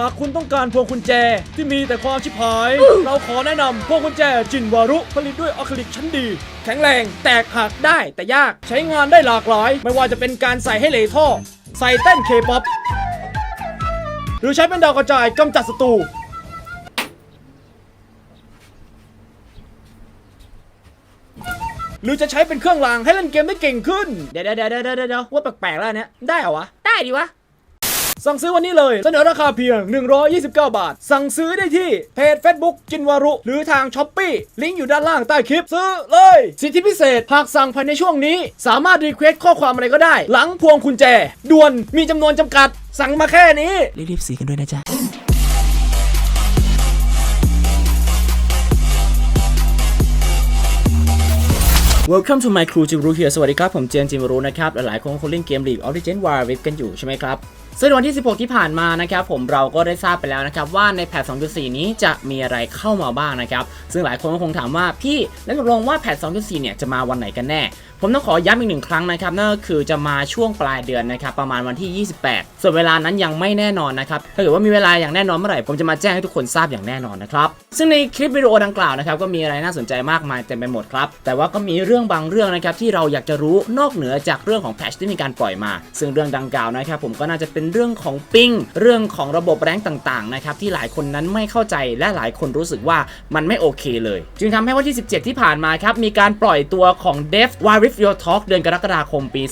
หากคุณต้องการพวงกุญแจที่มีแต่ความชิบหาย เราขอแนะนำพวงกุญแจจินวารุผลิตด้วยอะคริลิกชั้นดี แข็งแรงแตกหักได้แต่ยากใช้งานได้หลากหลาย ไม่ว่าจะเป็นการใส่ให้เหลท่อ ใส่เต้นเคป๊อปหรือใช้เป็นดาวกระจายกำจัดศัตรูหรือจะใช้เป็นเครื่องรางให้เล่นเกมได้เก่งขึ้น เดี๋ยวเดี๋ยวเดี๋ยวเดี๋ยวเดี๋ยวว่าแปลกๆแล้วอันเนี้ยได้เหรอวะ ได้ดิวะ สั่งซื้อวันนี้เลย เสนอราคาเพียง 129 บาท สั่งซื้อได้ที่เพจ Facebook จินวารุ หรือทางช้อปปีลิงก์อยู่ด้านล่างใต้คลิปซื้อเลย สิทธิพิเศษหากสั่งภายในช่วงนี้ สามารถรีเควสข้อความอะไรก็ได้ หลังพวงกุญแจด่วนมีจำนวนจำกัด สั่งมาแค่นี้ รีบๆสีกันด้วยนะจ๊ะ Welcome to my crew จิมรู here สวัสดีครับ ผมเจนจิมรูนะครับ หลายๆคนคงเล่นเกม League of Legends Wild Rift กันอยู่ใช่ไหมครับ ซึ่งวันที่ 16 ที่ผ่านมานะครับผมเราก็ได้ทราบไปแล้วนะครับว่าในแพท 2.4 นี้จะมีอะไรเข้ามาบ้างนะครับ ซึ่งหลายคนก็คงถามว่าพี่แล้วตกลงว่าแพท 2.4 เนี่ยจะมาวันไหนกันแน่ผมต้องขอย้ำอีกหนึ่งครั้งนะครับนั่นก็คือจะมาช่วงปลายเดือนนะครับประมาณวันที่ 28 ส่วนเวลานั้นยังไม่แน่นอนนะครับถ้าเกิดว่ามีเวลาอย่างแน่นอนเมื่อไหร่ผมจะมาแจ้งให้ทุกคนทราบอย่างแน่นอนนะครับซึ่งในคลิปวิดีโอดังกล่าวนะครับก็มีอะไรน่าสนใจมากมายเต็มไปหมดครับแต่ว่าก็มีเรื่องบางเรื่องนะครับที่เราอยากจะรู้นอกเหนือจากเรื่องของแพทชที่มีการปล่อยมา ซึ่งเรื่องดังกล่าวนะครับผมก็น่าจะเป็นเรื่องของปิงเรื่องของระบบแรงต่างๆนะครับที่หลายคนนั้นไม่เข้าใจและหลายคนรู้สึกว่ามันไม่โอเคเลย จึงทำให้วันที่ 17 ที่ผ่านมาครับมีการปล่อยตัวของ Dev Why With Your Talk เดือนกรกฎาคมปี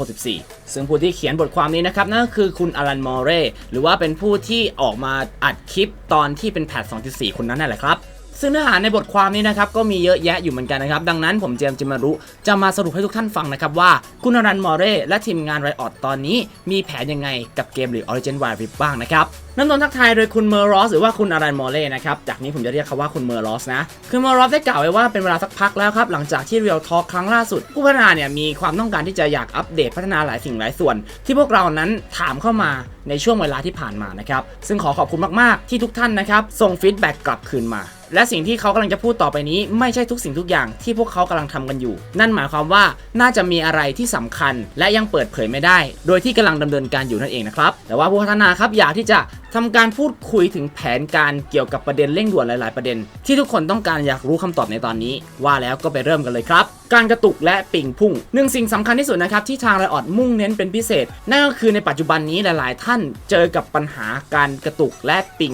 2564 ซึ่งผู้ที่เขียนบทความนี้นะครับ นั่นคือคุณอลันมอร์เรหรือว่าเป็นผู้ที่ออกมาอัดคลิปตอนที่เป็นแพท2.4คนนั้นนั่นแหละครับ ซึ่งเนื้อหาในบทความนี้นะครับก็มีเยอะแยะอยู่เหมือนกันนะครับ ดังนั้นผมเจมส์จิมารุจะมาสรุปให้ทุกท่านฟังนะครับว่าคุณอรันมอเร่และทีมงานไรออดตอนนี้ มีแผนยังไงกับเกมหรือ Origin Wild Rift บ้างนะครับน้ำนนทักทายโดยคุณเมอร์รอสหรือว่าคุณอรันมอเรนะครับ จากนี้ผมจะเรียกเขาว่าคุณเมอร์รอสนะ คือเมอร์รอสได้กล่าวไว้ว่าเป็นเวลาสักพักแล้วครับ หลังจากที่ Real Talk ครั้งล่าสุด ผู้พัฒนาเนี่ยมีความต้องการที่จะอยากอัปเดตพัฒนาหลายสิ่งหลายส่วน ที่พวกเรานั้นถามเข้ามาในช่วงเวลาที่ผ่านมานะครับ ซึ่งขอขอบคุณมากๆที่ทุกท่านนะครับส่งฟีดแบ็กกลับคืนมา และสิ่งที่เขากำลังจะพูดต่อไปนี้ ไม่ใช่ทุกสิ่งทุกอย่างที่พวกเขากำลังทำกันอยู่ นั่นหมายความว่าน่าจะมีอะไรที่สำคัญ และยังเปิดเผยไม่ได้ โดยที่กำลังดำเนินการอยู่นั่นเองนะครับแต่ว่าผู้พัฒนาครับอยากที่จะทำการพูดคุยถึงแผนการเกี่ยวกับประเด็นเร่งด่วนหลาย ๆ ประเด็น ที่ทุกคนต้องการอยากรู้คำตอบในตอนนี้ ว่าแล้วก็ไปเริ่มกันเลยครับ การกระตุกและปิ่งพุ่งหนึ่งสิ่งสำคัญที่สุดนะครับที่ทางไรออดมุ่งเน้นเป็นพิเศษ นั่นก็คือในปัจจุบันนี้หลาย ๆ ท่านเจอกับปัญหาการกระตุกและปิ่ง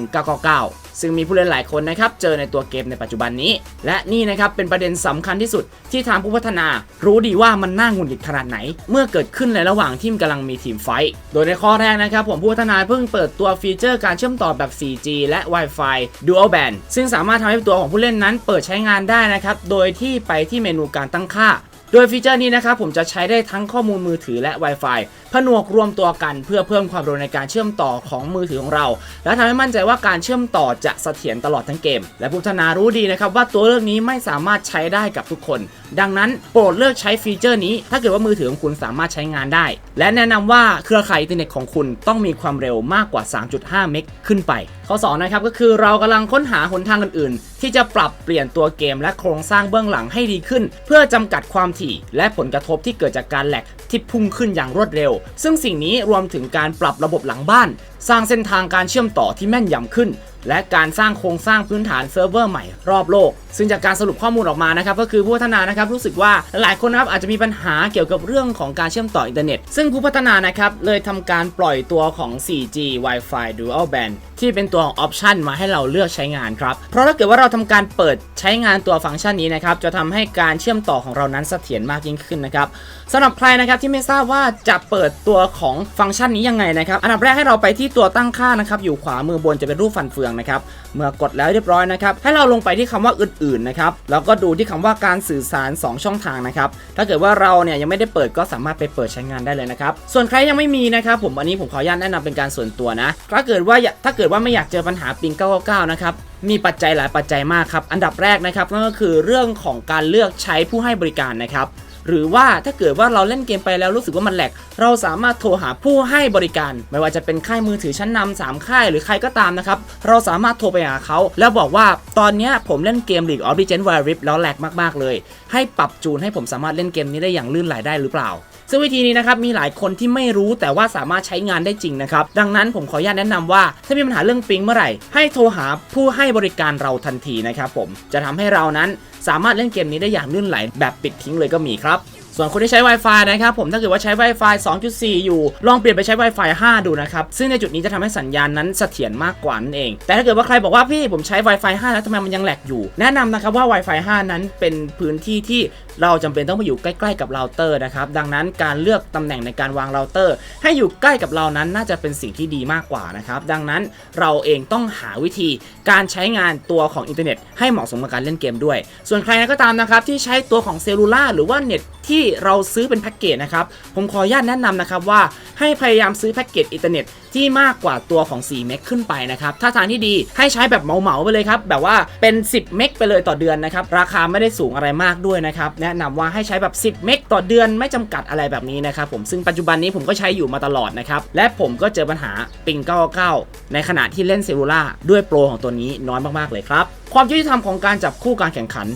999 ซึ่งมีผู้เล่นหลายคนนะครับเจอในตัวเกมในปัจจุบันนี้ และนี่นะครับเป็นประเด็นสำคัญที่สุดที่ทางผู้พัฒนา รู้ดีว่ามันน่าหงุดหงิดขนาดไหน เมื่อเกิดขึ้นในระหว่างที่กำลังมีทีมไฟท์โดยในข้อแรกนะครับผมผู้พัฒนาเพิ่งเปิดตัวฟีเจอร์การเชื่อมต่อแบบ 4G และ Wi-Fi Dual Band ซึ่งสามารถทำให้ตัวของผู้เล่นนั้นเปิดใช้งานได้นะครับ โดยที่ไปที่เมนูการตั้งค่า โดยฟีเจอร์นี้นะครับผมจะใช้ได้ทั้งข้อมูลมือถือและ Wi-Fi ผนวกรวมตัวกันเพื่อเพิ่มความเร็วในการเชื่อมต่อของมือถือของเรา และทำให้มั่นใจว่าการเชื่อมต่อจะเสถียรตลอดทั้งเกม และผู้พัฒนารู้ดีนะครับว่าตัวเลือกนี้ไม่สามารถใช้ได้กับทุกคน ดังนั้นโปรดเลือกใช้ฟีเจอร์นี้ ถ้าเกิดว่ามือถือของคุณสามารถใช้งานได้ และแนะนำว่าเครือข่ายอินเทอร์เน็ตของคุณต้องมีความเร็วมากกว่า 3.5 เมกขึ้นไปข้อ2นะครับก็คือเรากำลังค้นหาหนทางอื่นๆ ที่จะปรับเปลี่ยนตัวเกมและโครงสร้างเบื้องหลังให้ดีขึ้น เพื่อจำกัดความถี่ และผลกระทบที่เกิดจากการแหลกที่พุ่งขึ้นอย่างรวดเร็ว ซึ่งสิ่งนี้รวมถึงการปรับระบบหลังบ้าน สร้างเส้นทางการเชื่อมต่อที่แม่นยำขึ้น และการสร้างโครงสร้างพื้นฐานเซิร์ฟเวอร์ใหม่รอบโลก ซึ่งจากการสรุปข้อมูลออกมานะครับก็คือผู้พัฒนานะครับรู้สึกว่าหลายคนนะครับอาจจะมีปัญหาเกี่ยวกับเรื่องของการเชื่อมต่ออินเทอร์เน็ต ซึ่งผู้พัฒนานะครับเลยทำการปล่อยตัวของ 4G Wi-Fi Dual Band ที่เป็นตัวของออปชันมาให้เราเลือกใช้งานครับ เพราะถ้าเกิดว่าเราทำการเปิดใช้งานตัวฟังก์ชันนี้นะครับจะทำให้การเชื่อมต่อของเรานั้นเสถียรมากยิ่งขึ้นนะครับสำหรับใครนะครับที่ไม่ทราบว่าจะเปิดตัวของฟังก์ชันนี้ยังไงนะครับอันดับแรกให้เราไปที่ตัวตั้งค่านะครับอยู่ขวามือบนจะเป็นรูปฟันเฟืองนะครับ เมื่อกดแล้วเรียบร้อยนะครับ ให้เราลงไปที่คำว่าอื่นๆนะครับ แล้วก็ดูที่คำว่าการสื่อสาร 2 ช่องทางนะครับ ถ้าเกิดว่าเราเนี่ยยังไม่ได้เปิดก็สามารถไปเปิดใช้งานได้เลยนะครับ ส่วนใครยังไม่มีนะครับผมอันนี้ผมขออนุญาตแนะนำเป็นการส่วนตัวนะ ถ้าเกิดว่าถ้าเกิดว่าไม่อยากเจอปัญหาปิง999นะครับมีปัจจัยหลายปัจจัยมากครับ อันดับแรกนะครับนั่นก็คือเรื่องของการเลือกใช้ผู้ให้บริการนะครับ หรือว่าถ้าเกิดว่าเราเล่นเกมไปแล้วรู้สึกว่ามันแหลก เราสามารถโทรหาผู้ให้บริการ ไม่ว่าจะเป็นค่ายมือถือชั้นนำสามค่ายหรือใครก็ตามนะครับ เราสามารถโทรไปหาเขา แล้วบอกว่าตอนนี้ผมเล่นเกม League of Legends Wild Rift แล้วแหลกมากๆเลย ให้ปรับจูนให้ผมสามารถเล่นเกมนี้ได้อย่างลื่นไหลได้หรือเปล่า ซึ่งวิธีนี้นะครับมีหลายคนที่ไม่รู้แต่ว่าสามารถใช้งานได้จริงนะครับ ดังนั้นผมขออนุญาตแนะนำว่า ถ้ามีปัญหาเรื่องปิงเมื่อไหร่ ให้โทรหาผู้ให้บริการเราทันทีนะครับผมจะทำให้เรานั้นสามารถเล่นเกมนี้ได้อย่างลื่นไหลแบบปิดทิ้งเลยก็มีครับส่วนคนที่ใช้ Wi-Fi นะครับผมถ้าเกิดว่าใช้ Wi-Fi 2.4 อยู่ ลองเปลี่ยนไปใช้ Wi-Fi 5 ดูนะครับ ซึ่งในจุดนี้จะทำให้สัญญาณนั้นเสถียรมากกว่านั่นเอง แต่ถ้าเกิดว่าใครบอกว่าพี่ผมใช้ Wi-Fi 5 แล้วทำไมมันยังแหลกอยู่ แนะนำนะครับว่า Wi-Fi 5 นั้นเป็นพื้นที่ที่ เราจำเป็นต้องมาอยู่ใกล้ๆกับเราเตอร์นะครับ ดังนั้นการเลือกตำแหน่งในการวางเราเตอร์ ให้อยู่ใกล้กับเรานั้นน่าจะเป็นสิ่งที่ดีมากกว่านะครับ ดังนั้นเราเองต้องหาวิธีการใช้งานตัวของอินเทอร์เน็ตให้เหมาะสมกับการเล่นเกมด้วย ส่วนใครก็ตามนะครับที่ใช้ตัวของเซลลูล่าหรือว่าเน็ตที่เราซื้อเป็นแพ็กเกจนะครับ ผมขออนุญาตแนะนำนะครับว่าให้พยายามซื้อแพ็กเกจอินเทอร์เน็ต ที่มากกว่าตัวของ 4 เมกขึ้นไปนะครับ ถ้าทางที่ดีให้ใช้แบบเหมาๆไปเลยครับ แบบว่าเป็น 10 เมกไปเลยต่อเดือนนะครับ ราคาไม่ได้สูงอะไรมากด้วยนะครับ แนะนำว่าให้ใช้แบบ 10 เมกต่อเดือนไม่จำกัดอะไรแบบนี้นะครับผมซึ่งปัจจุบันนี้ผมก็ใช้อยู่มาตลอดนะครับ และผมก็เจอปัญหาปิง99ในขณะที่เล่นเซลูล่าด้วยโปรของตัวนี้น้อยมากๆเลยครับความยุติธรรมของการจับคู่การแข่งขัน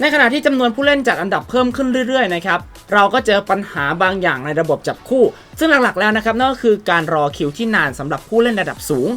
ในขณะที่จำนวนผู้เล่นจัดอันดับเพิ่มขึ้นเรื่อยๆนะครับเราก็เจอปัญหาบางอย่างในระบบจับคู่ ซึ่งหลักๆแล้วนะครับนั่นก็คือการรอคิวที่นานสำหรับผู้เล่นระดับสูง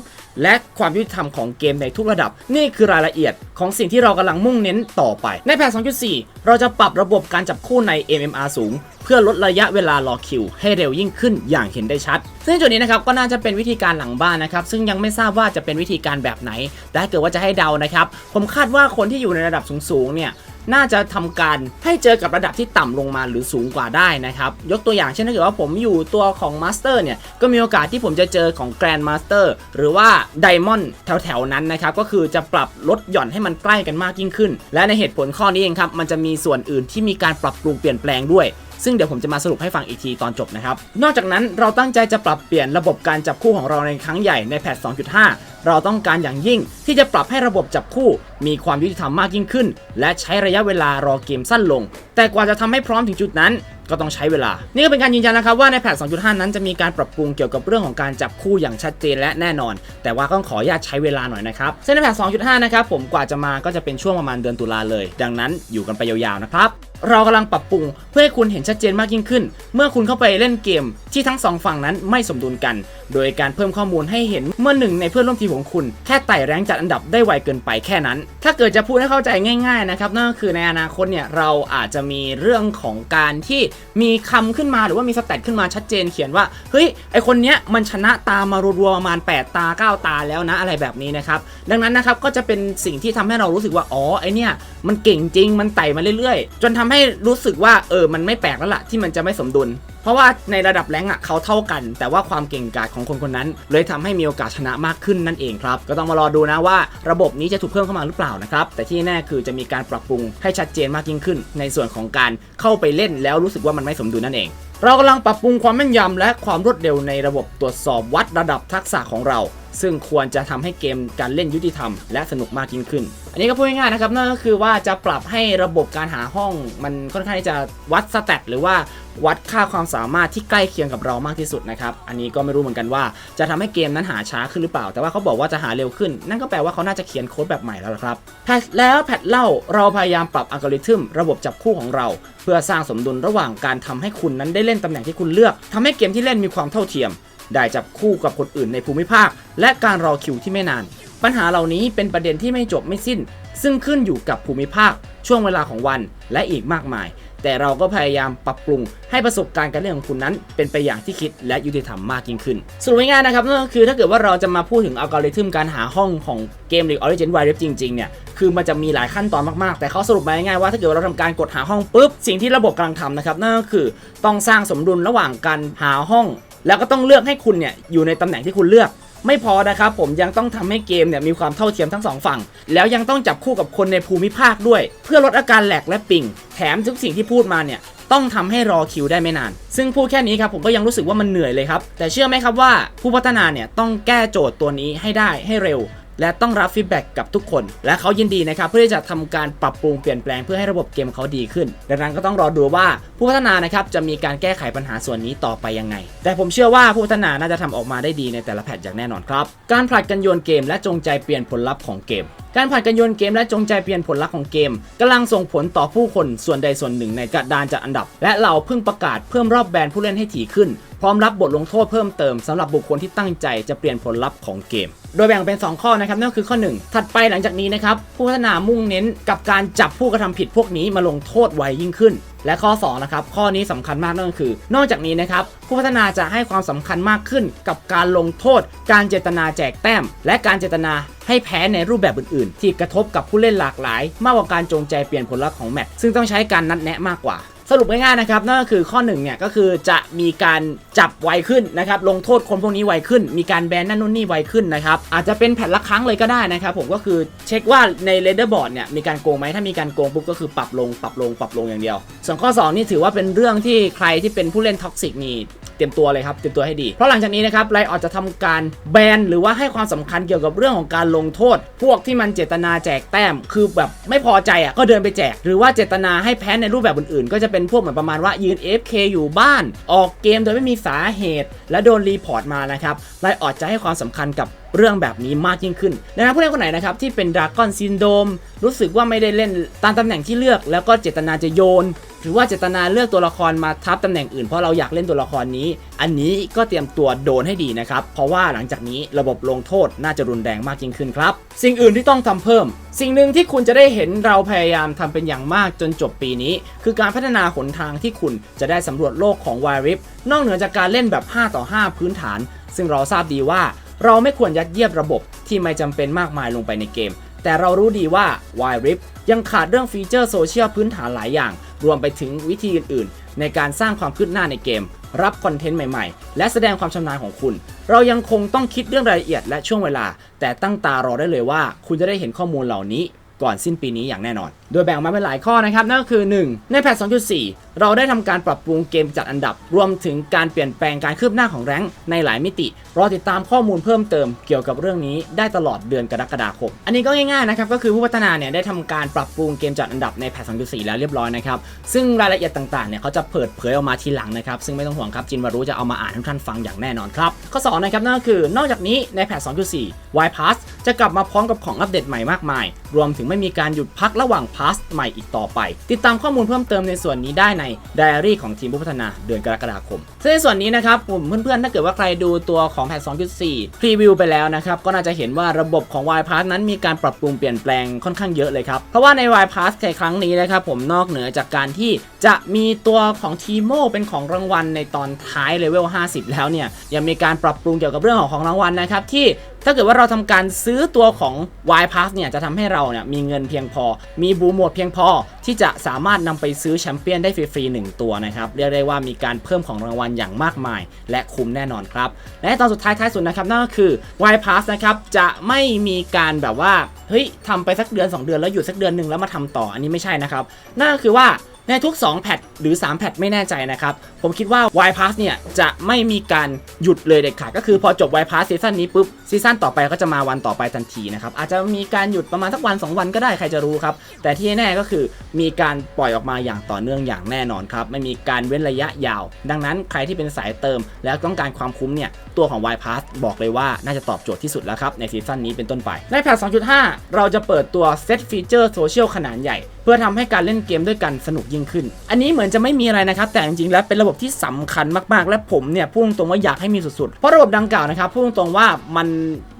และความยุติธรรมของเกมในทุกระดับ นี่คือรายละเอียดของสิ่งที่เรากำลังมุ่งเน้นต่อไป ในแพท2.4 เราจะปรับระบบการจับคู่ใน MMR สูง เพื่อลดระยะเวลารอคิว ให้เร็วยิ่งขึ้นอย่างเห็นได้ชัด ซึ่งจุดนี้นะครับก็น่าจะเป็นวิธีการหลังบ้านนะครับซึ่งยังไม่ทราบว่าจะเป็นวิธีการแบบไหนแต่ถ้าเกิดว่าจะให้เดานะครับผมคาดว่าคนที่อยู่ในระดับสูงๆเนี่ย น่าจะทำการให้เจอกับระดับที่ต่ำลงมาหรือสูงกว่าได้นะครับ ยกตัวอย่างเช่นถ้าเกิดว่าผมอยู่ตัวของมาสเตอร์เนี่ย ก็มีโอกาสที่ผมจะเจอของแกรนด์มาสเตอร์หรือว่าไดมอนด์แถวๆนั้นนะครับ ก็คือจะปรับลดหย่อนให้มันใกล้กันมากยิ่งขึ้น และในเหตุผลข้อนี้เองครับ มันจะมีส่วนอื่นที่มีการปรับปรุงเปลี่ยนแปลงด้วย ซึ่งเดี๋ยวผมจะมาสรุปให้ฟังอีกทีตอนจบนะครับ นอกจากนั้นเราตั้งใจจะปรับเปลี่ยนระบบการจับคู่ของเราในครั้งใหญ่ในแพท 2.5 เราต้องการอย่างยิ่งที่จะปรับให้ระบบจับคู่ มีความยุติธรรมมากยิ่งขึ้น และใช้ระยะเวลารอเกมสั้นลง แต่กว่าจะทำให้พร้อมถึงจุดนั้นก็ต้องใช้เวลา นี่ก็เป็นการยืนยันนะครับว่าในแพท 2.5 นั้นจะมีการปรับปรุงเกี่ยวกับเรื่องของการจับคู่อย่างชัดเจนและแน่นอน แต่ว่าต้องขออนุญาตใช้เวลาหน่อยนะครับซึ่งในแพท 2.5 นะครับผมกว่าจะมาก็จะเป็นช่วงประมาณเดือนตุลาเลย ดังนั้นอยู่กันไปยาวๆนะครับ เรากำลังปรับปรุงเพื่อให้คุณเห็นชัดเจนมากยิ่งขึ้น เมื่อคุณเข้าไปเล่นเกมที่ทั้งสองฝั่งนั้นไม่สมดุลกัน โดยการเพิ่มข้อมูลให้เห็นเมื่อหนึ่งในเพื่อนร่วมทีมของคุณแค่ไต่แรงจัดอันดับได้ไวเกินไปแค่นั้น ถ้าเกิดจะพูดให้เข้าใจง่าย ๆนะครับนั่นก็คือในอนาคตเนี่ยเราอาจจะมีเรื่องของการที่มีคำขึ้นมาหรือว่ามีสแตทขึ้นมาชัดเจน เขียนว่าเฮ้ยไอคนเนี้ยมันชนะตามมารัวๆประมาณ 8 ตา 9 ตาแล้วนะอะไรแบบนี้นะครับดังนั้นนะครับก็จะเป็นสิ่งที่ทำให้เรารู้สึกว่าอ๋อไอเนี่ยมันเก่งจริงมันไต่มาเรื่อยๆ จนทำให้รู้สึกว่าเออมันไม่แปลกแล้วล่ะที่มันจะไม่สมดุลเพราะว่าในระดับแรงอะเขาเท่ากัน แต่ว่าความเก่งกาจของคนคนนั้น เลยทำให้มีโอกาสชนะมากขึ้นนั่นเองครับ ก็ต้องมารอดูนะว่า ระบบนี้จะถูกเพิ่มเข้ามาหรือเปล่านะครับ แต่ที่แน่คือจะมีการปรับปรุงให้ชัดเจนมากยิ่งขึ้น ในส่วนของการเข้าไปเล่นแล้วรู้สึกว่ามันไม่สมดุลนั่นเองเรากำลังปรับปรุงความแม่นยำและความรวดเร็วในระบบตรวจสอบวัดระดับทักษะของเรา ซึ่งควรจะทำให้เกมการเล่นยุติธรรมและสนุกมากยิ่งขึ้น อันนี้ก็พูดง่ายๆนะครับนั่นก็คือว่าจะปรับให้ระบบการหาห้องมันค่อนข้างที่จะวัดสแตทหรือว่าวัดค่าความสามารถที่ใกล้เคียงกับเรามากที่สุดนะครับ อันนี้ก็ไม่รู้เหมือนกันว่าจะทำให้เกมนั้นหาช้าขึ้นหรือเปล่า แต่ว่าเขาบอกว่าจะหาเร็วขึ้น นั่นก็แปลว่าเขาน่าจะเขียนโค้ดแบบใหม่แล้วครับแพทแล้วแพทเล่าเราพยายามปรับอัลกอริทึมระบบจับคู่ของเรา เพื่อสร้างสมดุลระหว่างการทำให้คุณนั้นได้เล่นตำแหน่งที่คุณเลือกทำให้เกมที่เล่นมีความเท่าเทียม ได้จับคู่กับคนอื่นในภูมิภาค และการรอคิวที่ไม่นาน ปัญหาเหล่านี้เป็นประเด็นที่ไม่จบไม่สิ้น ซึ่งขึ้นอยู่กับภูมิภาค ช่วงเวลาของวันและอีกมากมาย แต่เราก็พยายามปรับปรุงให้ประสบการณ์การเล่นของคุณนั้น เป็นไปอย่างที่คิดและยุติธรรมมากยิ่งขึ้นสรุปง่ายๆนะครับนั่นก็คือถ้าเกิดว่าเราจะมาพูดถึงอัลกอริทึมการหาห้องของเกม League of Legends Wild Rift จริงๆเนี่ยคือมันจะมีหลายขั้นตอนมากๆ แต่เขาสรุปมาง่ายๆว่าถ้าเกิดว่าเราทำการกดหาห้องปุ๊บสิ่งที่ระบบกำลังทำนะครับนั่นก็คือต้องสร้างสมดุลระหว่างการหาห้อง แล้วก็ต้องเลือกให้คุณเนี่ยอยู่ในตำแหน่งที่คุณเลือก ไม่พอนะครับผมยังต้องทำให้เกมเนี่ยมีความเท่าเทียมทั้งสองฝั่ง แล้วยังต้องจับคู่กับคนในภูมิภาคด้วย เพื่อลดอาการแหลกและปิ่ง แถมทุกสิ่งที่พูดมาเนี่ยต้องทำให้รอคิวได้ไม่นาน ซึ่งพูดแค่นี้ครับผมก็ยังรู้สึกว่ามันเหนื่อยเลยครับ แต่เชื่อไหมครับว่าผู้พัฒนาเนี่ยต้องแก้โจทย์ตัวนี้ให้ได้ให้เร็ว และต้องรับฟีดแบ็กกับทุกคน และเขายินดีนะครับเพื่อที่จะทำการปรับปรุงเปลี่ยนแปลงเพื่อให้ระบบเกมเขาดีขึ้น ดังนั้นก็ต้องรอดูว่าผู้พัฒนานะครับจะมีการแก้ไขปัญหาส่วนนี้ต่อไปยังไง แต่ผมเชื่อว่าผู้พัฒนาน่าจะทำออกมาได้ดีในแต่ละแพทอย่างแน่นอนครับ การผลัดกันโยนเกมและจงใจเปลี่ยนผลลัพธ์ของเกม การผ่านการโยนเกมและจงใจเปลี่ยนผลลัพธ์ของเกมกำลังส่งผลต่อผู้คนส่วนใดส่วนหนึ่งในกระดานจัดอันดับ และเราเพิ่งประกาศเพิ่มรอบแบนผู้เล่นให้ถี่ขึ้น พร้อมรับบทลงโทษเพิ่มเติมสำหรับบุคคลที่ตั้งใจจะเปลี่ยนผลลัพธ์ของเกม โดยแบ่งเป็น 2 ข้อนะครับนั่นก็คือข้อ 1 ถัดไปหลังจากนี้นะครับผู้พัฒนามุ่งเน้นกับการจับผู้กระทำผิดพวกนี้มาลงโทษไวยิ่งขึ้น และข้อ2นะครับข้อนี้สำคัญมากนั่นก็คือ นอกจากนี้นะครับผู้พัฒนาจะให้ความสำคัญมากขึ้นกับการลงโทษ การเจตนาแจกแต้ม และการเจตนาให้แพ้ในรูปแบบอื่น ๆ ที่กระทบกับผู้เล่นหลากหลาย มากกว่าการจงใจเปลี่ยนผลลัพธ์ของแมตช์ซึ่งต้องใช้การนัดแนะมากกว่า สรุปง่ายๆนะครับนั่นก็คือข้อ1เนี่ยก็คือจะมีการจับไวขึ้นนะครับลงโทษคนพวกนี้ไวขึ้น มีการแบนนั่นนู่นนี่ไวขึ้นนะครับอาจจะเป็นแผ่นละครั้งเลยก็ได้นะครับผมก็คือเช็คว่าในเรดเดอร์บอร์ดเนี่ยมีการโกงไหมถ้ามีการโกงปุ๊บก็คือปรับลงปรับลงปรับลงอย่างเดียว ส่วนข้อ 2 นี่ถือว่าเป็นเรื่องที่ใครที่เป็นผู้เล่นท็อกซิกนี่ ตรียมตัวเลยครับเตรียมตัวให้ดี เพราะหลังจากนี้นะครับไลออดจะทำการแบนหรือว่าให้ความสำคัญเกี่ยวกับเรื่องของการลงโทษ พวกที่มันเจตนาแจกแต้ม คือแบบไม่พอใจอะก็เดินไปแจก หรือว่าเจตนาให้แพ้ในรูปแบบอื่นๆ ก็จะเป็นพวกเหมือนประมาณว่ายืน AFK อยู่บ้าน ออกเกมโดยไม่มีสาเหตุ และโดนรีพอร์ตมานะครับไลออดจะให้ความสำคัญกับเรื่องแบบนี้มากยิ่งขึ้นดังนั้นผู้เล่นคนไหนนะครับที่เป็นดราก้อนซินโดมรู้สึกว่าไม่ได้เล่นตามตำแหน่งที่เลือก แล้วก็เจตนาจะโยน หรือว่าเจตนาเลือกตัวละครมาทับตำแหน่งอื่นเพราะเราอยากเล่นตัวละครนี้ อันนี้ก็เตรียมตัวโดนให้ดีนะครับ เพราะว่าหลังจากนี้ระบบลงโทษน่าจะรุนแรงมากยิ่งขึ้นครับ สิ่งอื่นที่ต้องทำเพิ่ม สิ่งหนึ่งที่คุณจะได้เห็นเราพยายามทำเป็นอย่างมากจนจบปีนี้ คือการพัฒนาหนทางที่คุณจะได้สำรวจโลกของ w i r i f นอกเหนือจากการเล่นแบบ 5 ต่อ 5 พื้นฐาน ซึ่งเราทราบดีว่า เราไม่ควรยัดเยียดระบบที่ไม่จำเป็นมากมายลงไปในเกม แต่เรารู้ดีว่า w i r i f ยังขาดเรื่องฟีเจอร์โซเชียลพื้นฐานหลายอย่าง รวมไปถึงวิธีอื่นๆ ในการสร้างความคืบหน้าในเกม รับคอนเทนต์ใหม่ๆ และแสดงความชำนาญของคุณ เรายังคงต้องคิดเรื่องรายละเอียดและช่วงเวลา แต่ตั้งตารอได้เลยว่า คุณจะได้เห็นข้อมูลเหล่านี้ ก่อนสิ้นปีนี้อย่างแน่นอน โดยแบ่งออกมาเป็นหลายข้อนะครับ นั่นก็คือ 1. ในแพท2.4 เราได้ทำการปรับปรุงเกมจัดอันดับ รวมถึงการเปลี่ยนแปลงการคืบหน้าของแรงค์ในหลายมิติ รอติดตามข้อมูลเพิ่มเติมเกี่ยวกับเรื่องนี้ได้ตลอดเดือนกรกฎาคม อันนี้ก็ง่ายๆนะครับ ก็คือผู้พัฒนาเนี่ยได้ทำการปรับปรุงเกมจัดอันดับในแพท2.4 แล้วเรียบร้อยนะครับ ซึ่งรายละเอียดต่างๆ เนี่ยเขาจะเปิดเผยออกมาทีหลังนะครับ ซึ่งไม่ต้องห่วงครับจินวารุจะเอามาอ่านให้ทุกท่านฟังอย่างแน่นอนครับ ข้อสองนะครับนั่นก็คือนอกจากนี้ในแพท2.4 Y Pass จะกลับมาพร้อมกับของอัปเดตใหม่มากมาย รวมถึงไม่มีการหยุดพักระหว่างพาสใหม่อีกต่อไป ติดตามข้อมูลเพิ่มเติมในส่วนนี้ได้ในไดอารี่ของทีมผู้พัฒนาเดือนกรกฎาคมซึ่งในส่วนนี้นะครับผมเพื่อนๆถ้าเกิดว่าใครดูตัวของแพท2.4พรีวิวไปแล้วนะครับก็น่าจะเห็นว่าระบบของ Y Pass นั้นมีการปรับปรุงเปลี่ยนแปลงค่อนข้างเยอะเลยครับเพราะว่าใน Y Pass ในครั้งนี้นะครับผมนอกเหนือจากการที่จะมีตัวของทีโมเป็นของรางวัลในตอนท้ายเลเวล50 แล้วเนี่ยยังมีการปรับปรุงเกี่ยวกับเรื่องของของรางวัลนะครับที่ ถ้าเกิดว่าเราทำการซื้อตัวของ Y Pass เนี่ยจะทำให้เราเนี่ยมีเงินเพียงพอ มีบูโหมดเพียงพอ ที่จะสามารถนำไปซื้อแชมเปี้ยนได้ฟรีๆหนึ่งตัวนะครับ เรียกได้ว่ามีการเพิ่มของรางวัลอย่างมากมาย และคุ้มแน่นอนครับ และตอนสุดท้ายท้ายสุดนะครับนั่นก็คือ Y Pass นะครับจะไม่มีการแบบว่าเฮ้ยทำไปสักเดือน 2 เดือนแล้วหยุดสักเดือนหนึ่งแล้วมาทำต่ออันนี้ไม่ใช่นะครับนั่นก็คือว่าในทุก 2 แพทหรือ 3 แพทไม่แน่ใจนะครับ ผมคิดว่า Y Pass เนี่ยจะไม่มีการหยุดเลยเด็ดขาดก็คือพอจบ Y Pass ซีซั่นนี้ปุ๊บ ซีซั่นต่อไปก็จะมาวันต่อไปทันทีนะครับอาจจะมีการหยุดประมาณสักวัน 2 วันก็ได้ใครจะรู้ครับ แต่ที่แน่ก็คือมีการปล่อยออกมาอย่างต่อเนื่องอย่างแน่นอนครับ ไม่มีการเว้นระยะยาว ดังนั้นใครที่เป็นสายเติม แล้วต้องการความคุ้มเนี่ยตัวของ Y Pass บอกเลยว่าน่าจะตอบโจทย์ที่สุดแล้วครับในซีซั่นนี้เป็นต้นไปในแพท2.5 เราจะเปิดตัวเซตฟีเจอร์โซเชียลขนาดใหญ่เพื่อทำให้การเล่นเกมด้วยกันสนุกยิ่งขึ้น อันนี้เหมือนจะไม่มีอะไรนะครับ แต่จริงๆ แล้วเป็นระบบที่สำคัญมากๆ และผมเนี่ยพูดตรงๆว่าอยากให้มีสุดๆ เพราะระบบดังกล่าวนะครับพูดตรงๆว่ามัน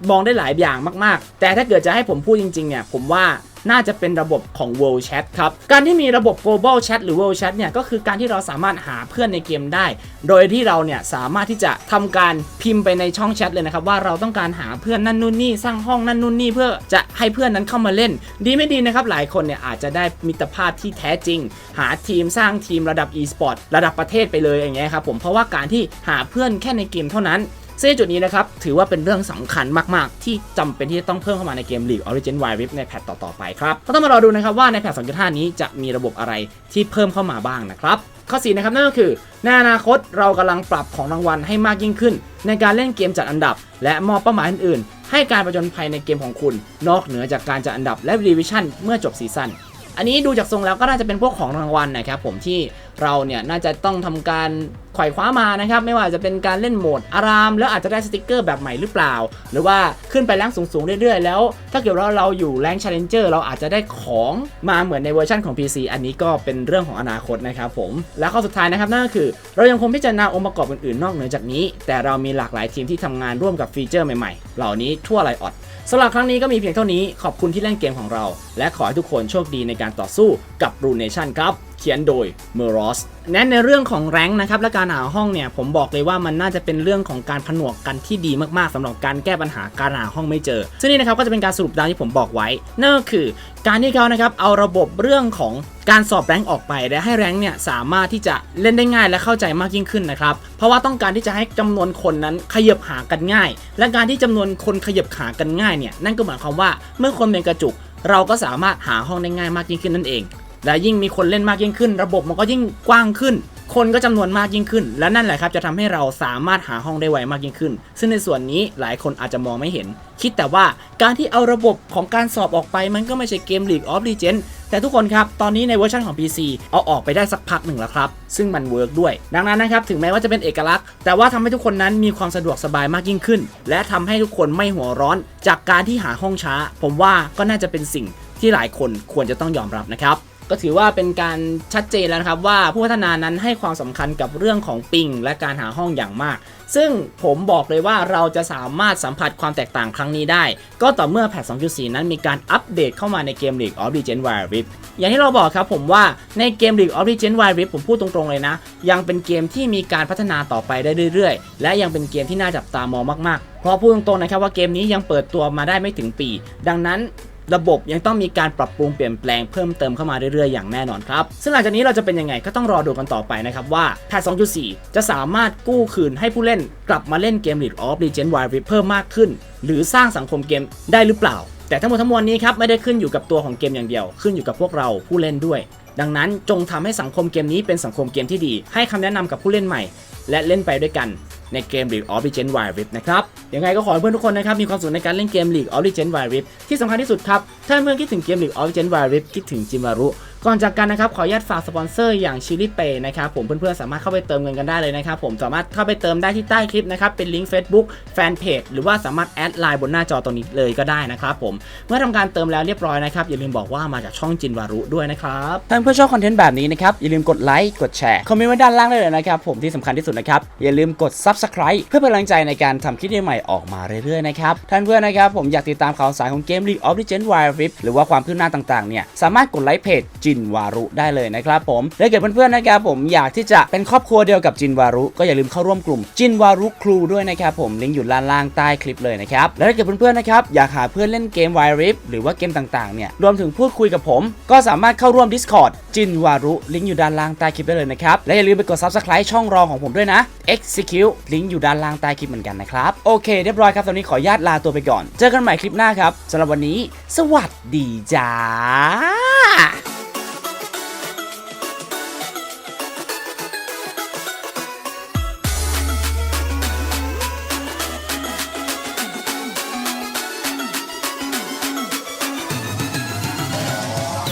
มองได้หลายอย่างมาก ๆ แต่ถ้าเกิดจะให้ผมพูดจริง ๆ เนี่ย ผมว่าน่าจะเป็นระบบของ World Chat ครับ การที่มีระบบ Global Chat หรือ World Chat เนี่ย ก็คือการที่เราสามารถหาเพื่อนในเกมได้ โดยที่เราเนี่ยสามารถที่จะทำการพิมพ์ไปในช่องแชทเลยนะครับ ว่าเราต้องการหาเพื่อนนั่นนู่นนี่สร้างห้องนั่นนู่นนี่เพื่อจะให้เพื่อนนั้นเข้ามาเล่น ดีไม่ดีนะครับ หลายคนเนี่ยอาจจะได้มิตรภาพที่แท้จริง หาทีมสร้างทีมระดับ e-sport ระดับประเทศไปเลยอย่างเงี้ยครับผมเพราะว่าการที่หาเพื่อนแค่ในเกมเท่านั้น ซึ่งจุดนี้นะครับ ถือว่าเป็นเรื่องสำคัญมาก ๆ ที่จำเป็นที่จะต้องเพิ่มเข้ามาในเกม League Origin Wild Rift ในแพทต่อ ๆ ไปครับก็ต้องมารอดูนะครับว่าในแพท2.5 นี้จะมีระบบอะไรที่เพิ่มเข้ามาบ้างนะครับข้อ4นะครับนั่นก็คือในอนาคตเรากำลังปรับของรางวัลให้มากยิ่งขึ้น ในการเล่นเกมจัดอันดับ และมอบเป้าหมายอื่นๆ ให้การประจนภัยในเกมของคุณ นอกเหนือจากการจัดอันดับและรีวิชั่นเมื่อจบซีซั่นอันนี้ดูจากทรงแล้วก็น่าจะเป็นพวกของรางวัลนะครับผมที่เราเนี่ยน่าจะต้องทำการ ไขว่คว้ามานะครับ ไม่ว่าจะเป็นการเล่นโหมดอาราม แล้วอาจจะได้สติกเกอร์แบบใหม่หรือเปล่า หรือว่าขึ้นไปแรงสูงๆเรื่อยๆ แล้ว ถ้าเกิดว่าเราอยู่แรง Challenger เราอาจจะได้ของมาเหมือนในเวอร์ชันของ PC อันนี้ก็เป็นเรื่องของอนาคตนะครับผมแล้วข้อสุดท้ายนะครับนั่นก็คือ เรายังคงพิจารณาองค์ประกอบอื่นๆนอกเหนือจากนี้ แต่เรามีหลากหลายทีมที่ทำงานร่วมกับฟีเจอร์ใหม่ๆ เหล่านี้ทั่วไลออดสำหรับครั้งนี้ก็มีเพียงเท่านี้ขอบคุณที่เล่นเกมของเรา และขอให้ทุกคนโชคดีในการต่อสู้กับ Rune Nation ครับ เขียนโดย m e r o s แนะในเรื่องของแรงนะครับและการหาห้องเนี่ยผมบอกเลยว่ามันน่าจะเป็นเรื่องของการผนวกกันที่ดีมากๆสำหรับการแก้ปัญหาการหาห้องไม่เจอ ซึ่งนี่นะครับก็จะเป็นการสรุปดาวที่ผมบอกไว้ นั่นก็คือ การที่เขานะครับเอาระบบเรื่องของการสอบแรงออกไปและให้แรงเนี่ยสามารถที่จะเล่นได้ง่ายและเข้าใจมากยิ่งขึ้นนะครับ เพราะว่าต้องการที่จะให้จำนวนคนนั้นขยับหากันง่าย และการที่จำนวนคนขยับหากันง่ายเนี่ยนั่นก็หมายความว่าเมื่อคนเป็นกระจุกเราก็สามารถหาห้องได้ง่ายมากยิ่งขึ้นนั่นเอง และยิ่งมีคนเล่นมากยิ่งขึ้น ระบบมันก็ยิ่งกว้างขึ้น คนก็จำนวนมากยิ่งขึ้น และนั่นแหละครับจะทำให้เราสามารถหาห้องได้ไวมากยิ่งขึ้น ซึ่งในส่วนนี้หลายคนอาจจะมองไม่เห็น คิดแต่ว่าการที่เอาระบบของการสอบออกไปมันก็ไม่ใช่เกม League of Legends แต่ทุกคนครับ ตอนนี้ในเวอร์ชันของ PC เอาออกไปได้สักพักหนึ่งแล้วครับ ซึ่งมันเวิร์กด้วย ดังนั้นนะครับ ถึงแม้ว่าจะเป็นเอกลักษณ์ แต่ว่าทำให้ทุกคนนั้นมีความสะดวกสบายมากยิ่งขึ้น และทำให้ทุกคนไม่หัวร้อน จากการที่หาห้องช้า ผมว่าก็น่าจะเป็นสิ่งที่หลายคนควรจะต้องยอมรับนะครับ ก็ถือว่าเป็นการชัดเจนแล้วนะครับว่าผู้พัฒนานั้นให้ความสำคัญกับเรื่องของปิงและการหาห้องอย่างมาก ซึ่งผมบอกเลยว่าเราจะสามารถสัมผัสความแตกต่างครั้งนี้ได้ ก็ต่อเมื่อแพท2.4 นั้นมีการอัปเดตเข้ามาในเกม League of Legends Wild Rift อย่างที่เราบอกครับผมว่าในเกม League of Legends Wild Rift ผมพูดตรงๆเลยนะ ยังเป็นเกมที่มีการพัฒนาต่อไปได้เรื่อยๆ และยังเป็นเกมที่น่าจับตามองมากๆ เพราะพูดตรงๆนะครับว่าเกมนี้ยังเปิดตัวมาได้ไม่ถึงปี ดังนั้น ระบบยังต้องมีการปรับปรุงเปลี่ยนแปลงเพิ่มเติมเข้ามาเรื่อยๆอย่างแน่นอนครับ ซึ่งหลังจากนี้เราจะเป็นยังไงก็ต้องรอดูกันต่อไปนะครับว่าแพท2.4 จะสามารถกู้คืนให้ผู้เล่นกลับมาเล่นเกม League of Legends Wild Rift เพิ่มมากขึ้น หรือสร้างสังคมเกมได้หรือเปล่า แต่ทั้งหมดทั้งมวลนี้ครับไม่ได้ขึ้นอยู่กับตัวของเกมอย่างเดียว ขึ้นอยู่กับพวกเราผู้เล่นด้วย ดังนั้นจงทำให้สังคมเกมนี้เป็นสังคมเกมที่ดี ให้คำแนะนำกับผู้เล่นใหม่ และเล่นไปด้วยกัน ในเกม League of Legends Wild Rift นะครับยังไงก็ขอให้เพื่อนทุกคนนะครับมีความสุขในการเล่นเกม League of Legends Wild Rift ที่สำคัญที่สุดครับ ถ้าเพื่อนคิดถึงเกม League of Legends Wild Rift คิดถึงจิมารุ ก่อนจากกันนะครับขออนุญาตฝากสปอนเซอร์อย่าง Chili Pay นะครับผมเพื่อนๆสามารถเข้าไปเติมเงินกันได้เลยนะครับผมสามารถเข้าไปเติมได้ที่ใต้คลิปนะครับเป็นลิงก์ Facebook Fanpage หรือว่าสามารถแอดไลน์บนหน้าจอตรงนี้เลยก็ได้นะครับผมเมื่อทำการเติมแล้วเรียบร้อยนะครับอย่าลืมบอกว่ามาจากช่องจินวารุด้วยนะครับถ้าเพื่อนชอบคอนเทนต์แบบนี้นะครับอย่าลืมกดไลค์กดแชร์คอมเมนต์ไว้ด้านล่างได้เลยนะครับผมที่สำคัญที่สุดนะครับอย่าลืมกด Subscribe เพื่อเป็นกำลังใจในการทำคลิปใหม่ๆออกมาเรื่อยๆนะครับท่านเพื่อนนะครับผมอยากติดตามข่าวสารของเกม League of Legends Wild Rift หรือว่าความคืบหน้าต่างๆเนี่ยสามารถกดไลค์เพจจินวารุได้เลยนะครับผมและเกิดเพื่อนๆนะครับผมอยากที่จะเป็นครอบครัวเดียวกับจินวารุ ก็อย่าลืมเข้าร่วมกลุ่มจินวารุครูด้วยนะครับผมลิงก์อยู่ด้านล่างใต้คลิปเลยนะครับและถ้าเกิดเพื่อนๆนะครับอยากหาเพื่อนเล่นเกม Wild Rift หรือว่าเกมต่างๆเนี่ยรวมถึงพูดคุยกับผม ก็สามารถเข้าร่วม Discord จินวารุลิงก์อยู่ด้านล่างใต้คลิปได้เลยนะครับและอย่าลืมไปกด Subscribe ช่องรองของผมด้วยนะ Execute ลิงก์อยู่ด้านล่างใต้คลิปเหมือนกันนะครับโอเคเรียบร้อยครับตอนนี้ขออนุญาตลาตัวไปก่อน เจอกันใหม่คลิปหน้าครับสำหรับวันนี้ สวัสดีจ้า